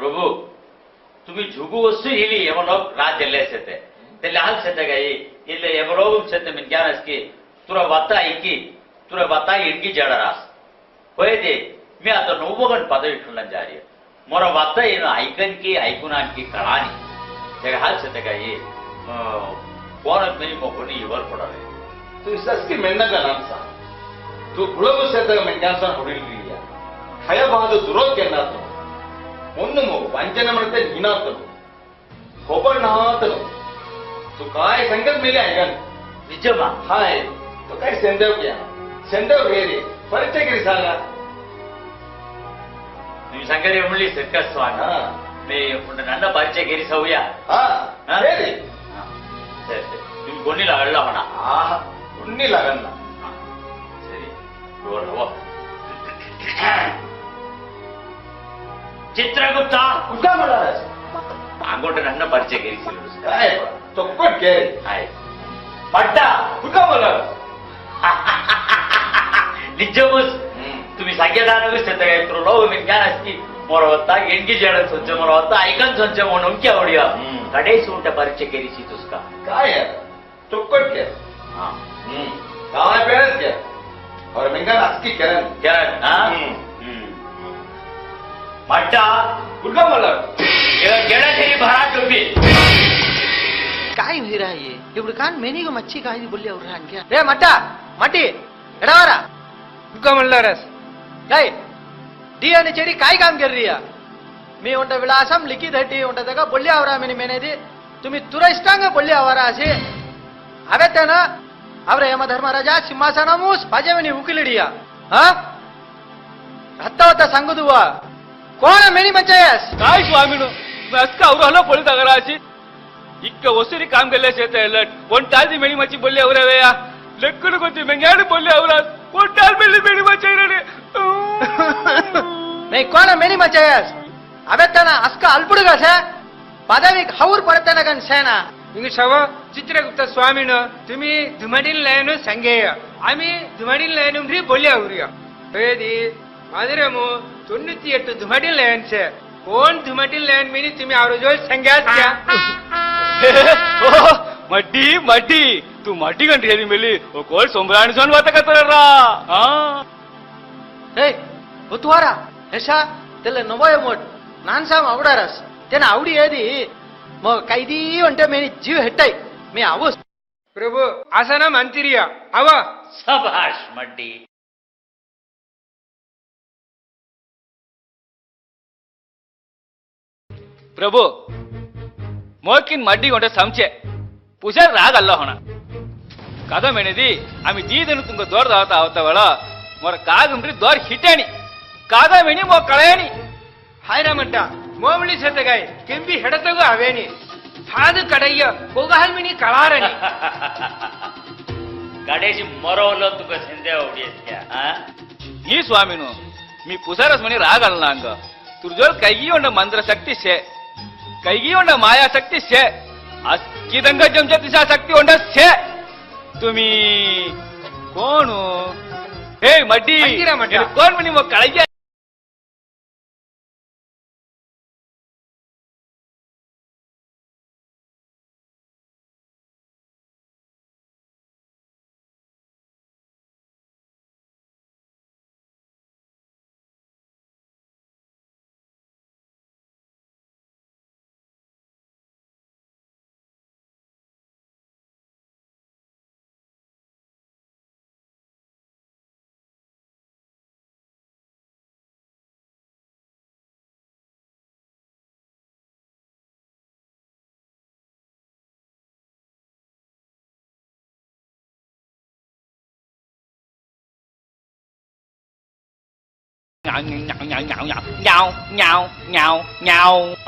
प्रभू तुम्ही झुगू वस्तू हिली यमनोक रात दिले सेते ते लहान सेते गाई इल्ले यमरोग सेते मिन क्या नसकी तुरा वाता ऐकी तुरा वाता इडकी जडरास होय दे मी आता नौबगण पदवी ठेवला जारी मोर वाता ಏನು ಐಕನ್ಕಿ ಐಕುನಾನ್ಕಿ ಕಳಾನಿ ತೆಗ ಹಾಲ್ ಸೆತೆ गाई कोण नाही मोकोनी इवर पडाले तू सस्की ಮೆಣ್ಣಗ ನಾನ್ಸ तू ಗುಳಗು ಸೇತಗ ಮೆಂಗಾಸ ಹೊಡಿಲಿಲ್ಲ ಹಯಬಾದು ದುರೋಕ್ಕೆನ್ನಾತು ಒಂದು ಮಗು ವಂಚನ ಮಾಡ್ತೆ ನೀನಾತನು ಕೊಬ್ಬಣ್ಣಾತನು तू काय संगत मेले ऐकन ನಿಜಮಾ हाय तू काय सेंदेव क्या सेंदेव गेली परिचय केली सांगा ನೀವು ಸಂಗರಿ ಉಳ್ಳಿ ಸಿಕ್ಕಸ್ವಾನ ಹಾ. ನೀ ನನ್ನ ಪರಿಚಯ ಗಿರಿಸವ್ಯ हा ಹಾ? ಹೇಳಿ ಹಾ. ಸರಿ ಸರಿ ನಿಮ್ ಕೊನ್ನಿಲ್ಲ ಅಳ್ಳ ಹೊಣ ಆಹಾ ಉಣ್ಣಿಲ್ಲ ಆಗಲ್ಲ ಸರಿ ನೋಡುವ चित्रगुप्ता उसका बोला अंगोठा परिचय करी चौकट के पट्टा उसका बोला నిజమస్ तुम्ही संकेतानं काय त्रोडाव विज्ञान असती मोर होता गेणकी जेडत सोच मोर होता ऐकन सोच म्हणून की आवडिया कडे सूट परिचय केरीची तुझका काय चौकट के हा काय पेळच के और ಮಟ್ಟ ಉಳ್ಕೊಂಬಲ್ಲ ಗೆಳಸಿರಿ ಭರಾ ಚುಪ್ಪಿ ಕಾಯಿ ಹೀರಾಯಿ ಇವ್ರು ಕಾನ್ ಮೆನಿಗೂ ಮಚ್ಚಿ ಕಾಯ್ದು ಬುಲ್ಲಿ ಅವ್ರ ಹಂಗೆ ರೇ ಮಟ್ಟ ಮಟ್ಟಿ ಎಡವಾರ ಉಳ್ಕೊಂಬಲ್ಲ ರಸ್ ಡೈ ಡಿ ಅನ್ನ ಚೆಡಿ ಕಾಯಿ ಕಾಮ್ ಗೆರ್ರಿಯ मी उंट विलासम लिखित हटी उंट तका बोलली आवरा मी मेनेदी तुम्ही तुरस्टांग बोलली आवरा असे हवे त्यानं ಅವರ ಯಮ ಧರ್ಮರಾಜ ಸಿಂಹಾಸನಮೂ ಸ್ಪಜವಿನಿ ಉಕಿಲಿಡಿಯ ಹತ್ತ ಸಂಗುದುವ ಕೋಣ ಮೇನಿ ಮಂಚಯಸ್ काय स्वामीनो मस्त का ಅವ್ರು ಹಲೋ ಪೊಳಿ ತಗರಾಸಿ ಇಕ್ಕ ಹೊಸರಿ ಕಾಮ್ ಗಲ್ಲೆ ಸೇತ ಎಲ್ಲ ಒಂಟಾಲ್ದಿ ಮೆಣಿ ಮಚ್ಚಿ ಬೊಲ್ಲಿ ಅವರವೇಯ ಲೆಕ್ಕನು ಗೊತ್ತಿ ಮೆಂಗಾಡು ಬೊಲ್ಲಿ ಅವರ ಒಂಟಾಲ್ ಬೆಳ್ಳಿ ಮೆಣಿ ಮಚ್ಚ ಇರಲಿ नाही कोण मेनी मचयस अबे त्यानं अस्का अल्पुड कसे पदवी हौर पडते ना गण सेना ಹಿಂಗ ಶವ ಚಿತ್ರಗುಪ್ತ ಸ್ವಾಮಿನ ತುಮಿ ದುಮಡಿಲ್ ಲಯನು ಸಂಗೇಯ ಆಮಿ ದುಮಡಿಲ್ ಲಯನು ರೀ ಬೊಲ್ಲಿ ಅವ್ರಿಯ ಹೇದಿ मांजरेमो தொண்ணூத்தி எட்டு துமட்டில் லயன் छे कोण दुमटील लयन मी तुम्ही आवरोजोल संघ्यात घ्या మడ్డి మడ్డి. తూ మడ్డి గంట ఏది మెల్లి? ఒకవేళ సొంబరాణి సోని బతకత్తరా ఏ ఒత్తువారా ఎసా తెల్ల నవోయ మోట్ నాన్ సామ్ అవడారాస్ తెన అవడి ఏది? మో కైది అంటే మేని జీవ హెట్టాయి మే అవు ప్రభు ఆసనం అంతిరియా అవ సభాష్ మడ్డి. ಪ್ರಭು ಮೋಕಿನ್ ಮಡ್ಡಿ ಹೊಂಟ ಸಂಚೆ ಪುಜಾರ್ ರಾಗಲ್ಲ ಹೊಣ ಕದ ಮೆಣದಿ ಆಮಿ ದೀದನು ತುಂಗ ದೊಡ್ಡ ಆತ ಅವತ್ತವಳ ಮೊರ ಕಾಗುಂಡ್ರಿ ದೊರ್ ಹಿಟಾಣಿ ಕಾದ ಮೆಣಿ ಮೋ ಕಳೆಯಣಿ ಹಾಯ್ ರಾಮಂಟ ಮೋಮಳಿ ಸೆತಗಾಯಿ ಕೆಂಬಿ ಹೆಡತಗು ಅವೇಣಿ ಹಾದು ಕಡೆಯ ಹೋಗಹಲ್ ಮಿಣಿ ಕಳಾರಣಿ ಗಡೇಶಿ ಮರೋಲ ತುಂಗ ಸಿಂದೆ ಹೊಡಿಯತ್ಯ ಈ ಸ್ವಾಮಿನು మీ పుసారస్మని రాగలనా అంగ తుర్జోల్ కయ్యి ఉండ మంత్ర శక్తి సే కైగి ఉండ మాయా శక్తి సే అస్కిదంగా జంజ దిశా శక్తి ఉండ సే తుమి కోను ఏ మడ్డి కోన్ మని మొ కళయ్య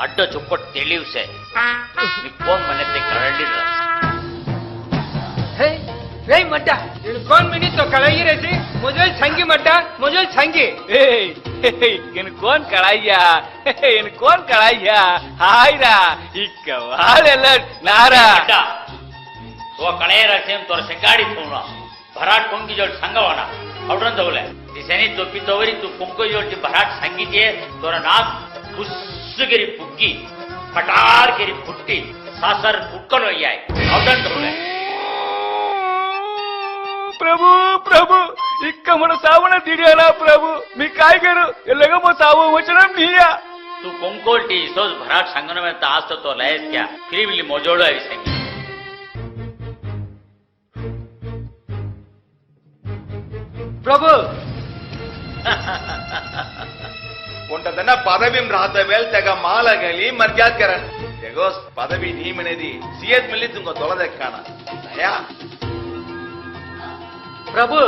ಅಡ್ಡ ಚುಕ್ಕಟ್ಟು ತಿಳಿಯುಸೆ ಫೋನ್ ಮನೆ ಕರಡಿಲ್ಲ ಹೇ ಮಟ್ಟ ಇಳ್ಕೊಂಡ್ ಮಿನಿಟ್ ಕಳಗಿರೈತಿ ಮೊದಲ್ ಸಂಗಿ ಮಟ್ಟ ಮೊದಲ್ ಸಂಗಿ ಎನ್ಕೋನ್ ಕಳಯ್ಯ ಎನ್ಕೋನ್ ಕಳಯ್ಯ ಹಾಯ್ರ ಇಕ್ಕ ವಾಳೆಲ್ಲ ನಾರ ಓ ಕಳೆಯ ರಸೇಮ್ ತೋರ್ಸೆ ಗಾಡಿ ತೋಣ ಕೊಂಗಿ ಜೋಡ್ ಸಂಗವಣ सांगवाना आवडून जाऊल्या दिसानी तोपी तोवरी तू कोंको जोडची भराट सांगितये तोर नाक खुश ಉಸ್ಸುಗಿರಿ ಪುಗ್ಗಿ ಪಟಾರ್ಗಿರಿ ಪುಟ್ಟಿ ಸಾಸರ್ ಪುಟ್ಕೊಂಡು ಅಯ್ಯಾಯ್ ಅವದಂತರುಳೆ प्रभु प्रभु इक्क मन सावण दिड्याला प्रभु मी काय करू लग मग सावं वचन निया तू कोंकोल्टी सोज भराट संगनमे असतो तो लयस क्या फिर बिल्ली मोजोडो आहे संगी ಪ್ರಭು ఉంటదన్న పదవిం రాత వేల్ తెగ మాలగలి మర్యాదకరన్ తెగోస్ పదవి నీమనేది సియత్ మిల్లి తుంగ తొలదెక్కాన దయా ಪ್ರಭು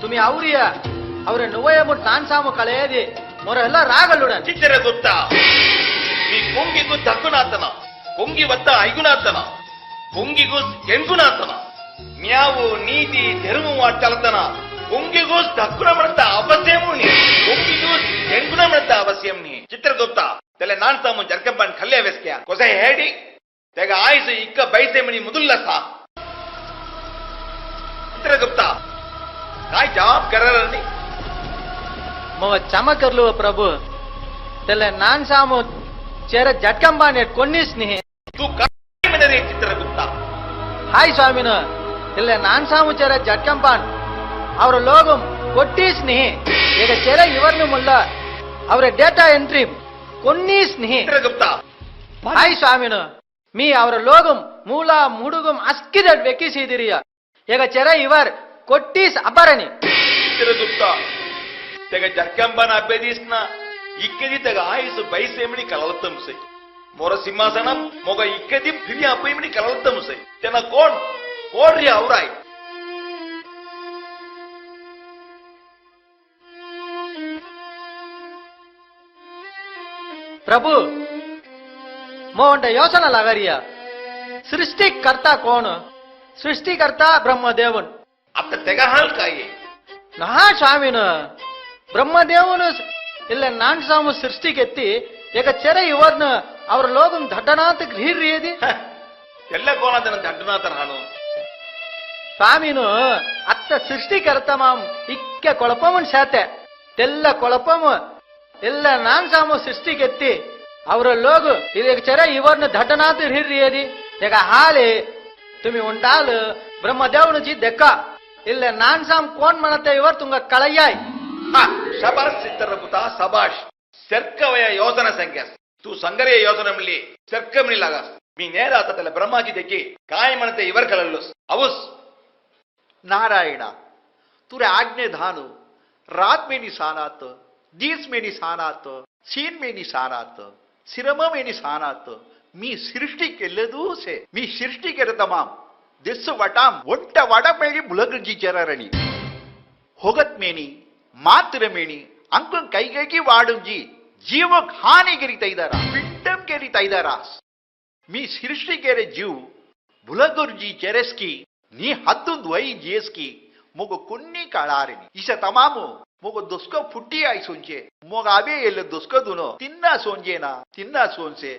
ತುಮಿ ಅವ್ರಿಯ ಅವ್ರ ನುವಯ ಮುಟ್ ನಾನ್ ಸಾಮು ಕಳೆಯದಿ ಮೊರ ಎಲ್ಲ ರಾಗಲ್ಲುಡನ್ ಚಿಚ್ಚರ ಗೊತ್ತ ಈ ಕೊಂಗಿಗೂ ತಕ್ಕುನಾತನ ಕೊಂಗಿ ವತ್ತ ಐಗುನಾತನ ಕೊಂಗಿಗೂ ಎಂಗುನಾತನ ನ್ಯಾವು ನೀತಿ ಧರ್ಮ ಅಟ್ಟಲತನ ಕೊಂಗಿಗೂ ತಕ್ಕುನ ಮಡತ ಅವಶ್ಯಮು ನೀ ಕೊಂಗಿಗೂ ಎಂಗುನ ಮಡತ ಅವಶ್ಯಂ ನೀ ಚಿತ್ರಗುಪ್ತ ತೆಲೆ ನಾನ್ ಸಾಮು ಜರ್ಕಂಪನ್ ಕಲ್ಯ ವೆಸ್ಕ್ಯ ಕೊಸೆ ಹೇಡಿ ತೆಗ ಆಯ್ಸು ಇಕ್ಕ ಬೈಸೆ ಮಣಿ ಮುದುಲ್ಲ ಸಾ ಚಿತ್ರಗುಪ್ತ ಕಾಯ್ ಜವಾಬ್ ಕರರನಿ ಮೊವ ಚಮಕರ್ಲುವ ಪ್ರಭು ತೆಲೆ ನಾನ್ ಸಾಮು ಚೇರ ಜಟ್ಕಂಬಾ ನೆಟ್ ಕೊನ್ನಿಸ್ನಿ ತೂ ಕಾಯ್ ಚಿತ್ರಗುಪ್ತ ಹಾಯ್ ಸ್ವಾಮಿನ ಇಲ್ಲ ನಾನ್ ಸಾಮು ಚೇರ ಜಟ್ಕಂಪಾನ್ ಅವರ ಲೋಗಂ ಕೊಟ್ಟಿ ಸ್ನೇಹಿ ಈಗ ಚೆಲ ಇವರು ಮುಲ್ಲ ಅವರ ಡೇಟಾ ಎಂಟ್ರಿ కొన్ని స్నేహితుగుప్తా హాయ్ స్వామిను మీ అవర లోగం మూల ముడుగం అస్కిద వెక్కి సీదిరియ ఎగ చెర ఇవర్ కొట్టిస్ అపరణి చిత్రగుప్తా తెగ జర్కంబన అభ్యదీసిన ఇక్కది తెగ ఆయుసు బైసేమిని కలలతం సై మొర సింహాసనం మొగ ఇక్కది దివ్య అభయమిని కలలతం సై తెన కోన్ కోడ్రి అవురాయి ಪ್ರಭು મોહન યોચના લગારિયા સૃષ્ટિ કરતા કોણ સૃષ્ટિ કરતા બ્રહ્મદેવન આપણે ತೆಗ ಹಾಲ್ ಕಾಯಿ. ನಾ ಸ್ವಾಮಿನ ಬ್ರಹ್ಮದೇವನು ಇಲ್ಲ ನಾನ್ ಸ್ವಾಮಿ ಸೃಷ್ಟಿಗೆತ್ತಿ ಈಗ ಚೆರ ಇವದ್ನ ಅವ್ರ ಲೋಕನ್ ದಡ್ಡನಾಥ ಗ್ರೀರ್ರಿ ಅದಿ ಎಲ್ಲ ಕೋಣದನ ದಡ್ಡನಾಥ ನಾನು. ಸ್ವಾಮಿನು ಅತ್ತ ಸೃಷ್ಟಿಕರ್ತ ಮಾಂ ಇಕ್ಕ ಕೊಳಪಮನ್ ಶಾತೆ. ತೆಲ್ಲ ಕೊಳಪಮ ಇಲ್ಲ ನಾನ್ ಸೃಷ್ಟಿ ಸೃಷ್ಟಿಗೆತ್ತಿ ಅವರ ಲೋಗು ಇದಕ್ಕೆ ಚರ ಇವರನ್ನ ದಡ್ಡನಾತ ಹಿರ್ರಿ ಅದಿ ಈಗ ಹಾಲಿ ತುಮಿ ಉಂಟಾಲ ಬ್ರಹ್ಮದೇವನ ಜಿ ದೆಕ್ಕ ಇಲ್ಲ ನಾನ್ ಸಾಮ್ ಕೋನ್ ಮಾಡತ್ತೆ ಇವರು ತುಂಗ ಕಳಯ್ಯಾಯ್ ಶಬಾಷ್ ಪುತ ಸಬಾಷ್ ಸರ್ಕವಯ ಯೋಜನ ಸಂಖ್ಯೆ ತೂ संगरे ಯೋಜನೆ मिळली ಸರ್ಕ मिळी ಮೀ मी नेर आता त्याला ब्रह्माची देखी काय म्हणते इवर कळलोस अवस नारायणा तुरे आज्ञे धानु ದೀಸ್ ಮೇನಿ ಸಾರಾತ್ ಸೀನ್ ಮೇನಿ ಸಾರಾತ್ सिरममेनी ಮೇನಿ ಸಾರಾತ್ ಮೀ ಸೃಷ್ಟಿ आहे मी ಮೀ केलं तमाम ದಿಸ್ ವಟಾಮ್ ಒಟ್ಟ ವಡಬೇಳಿ ಮುಲಗಜಿ ಜರರಣಿ ಹೊಗತ್ ಮೇನಿ ಮಾತ್ರ ಮೇನಿ ಅಂಕು ವಾಡುಜಿ ವಾಡುಂಜಿ ಹಾನಿ ಹಾನಿಗಿರಿತಾ ಇದ್ದಾರ ಪಿಂಡಂ ಗೆರಿತಾ ಇದ್ದಾರ ಮೀ ಸೃಷ್ಟಿ ಕೆರೆ ಜೀವ್ ಬುಲಗುರ್ಜಿ ಚೆರೆಸ್ಕಿ ನೀ ಹತ್ತು ದ್ವೈ ಜೇಸ್ಕಿ ಮುಗು ಕುನ್ನಿ ಕಾಳಾರಿನಿ ಇಶ ತಮಾಮು తమాము మొగ దుస్క పుట్టి ఐ సొంచే మొగ అవే ఎల్ల దుస్క దునో తిన్నా సోంజేనా తిన్నా సోన్సే